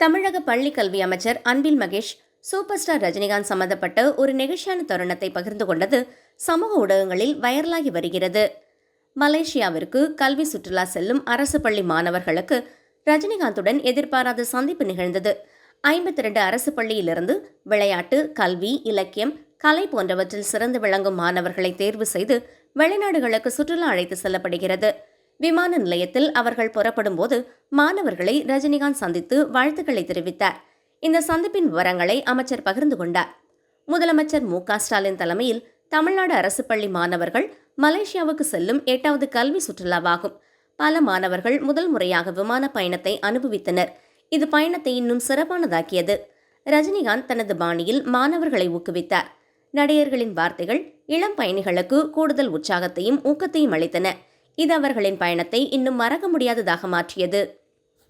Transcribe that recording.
தமிழக பள்ளி கல்வி அமைச்சர் அன்பில் மகேஷ் சூப்பர் ஸ்டார் ரஜினிகாந்த் சம்பந்தப்பட்ட ஒரு நெகிழ்ச்சியான தருணத்தை பகிர்ந்து கொண்டது சமூக ஊடகங்களில் வைரலாகி வருகிறது. மலேசியாவிற்கு கல்வி சுற்றுலா செல்லும் அரசு பள்ளி மாணவர்களுக்கு ரஜினிகாந்துடன் எதிர்பாராத சந்திப்பு நிகழ்ந்தது. ஐம்பத்தி ரெண்டு அரசு பள்ளியிலிருந்து விளையாட்டு கல்வி இலக்கியம் கலை போன்றவற்றில் சிறந்து விளங்கும் மாணவர்களை தேர்வு செய்து வெளிநாடுகளுக்கு சுற்றுலா அழைத்து செல்லப்படுகிறது. விமான நிலையத்தில் அவர்கள் புறப்படும் போது மாணவர்களை ரஜினிகாந்த் சந்தித்து வாழ்த்துக்களை தெரிவித்தார். இந்த சந்திப்பின் விவரங்களை அமைச்சர் பகிர்ந்து கொண்டார். முதலமைச்சர் மு ஸ்டாலின் தலைமையில் தமிழ்நாடு அரசு பள்ளி மாணவர்கள் மலேசியாவுக்கு செல்லும் எட்டாவது கல்வி சுற்றுலாவாகும். பல மாணவர்கள் முதல் முறையாக விமான பயணத்தை அனுபவித்தனர். இது பயணத்தை இன்னும் சிறப்பானதாக்கியது. ரஜினிகாந்த் தனது பாணியில் மாணவர்களை ஊக்குவித்தார். நடிகர்களின் வார்த்தைகள் இளம் பயணிகளுக்கு கூடுதல் உற்சாகத்தையும் ஊக்கத்தையும் அளித்தன. இது அவர்களின் பயணத்தை இன்னும் மறக்க முடியாததாக மாற்றியது.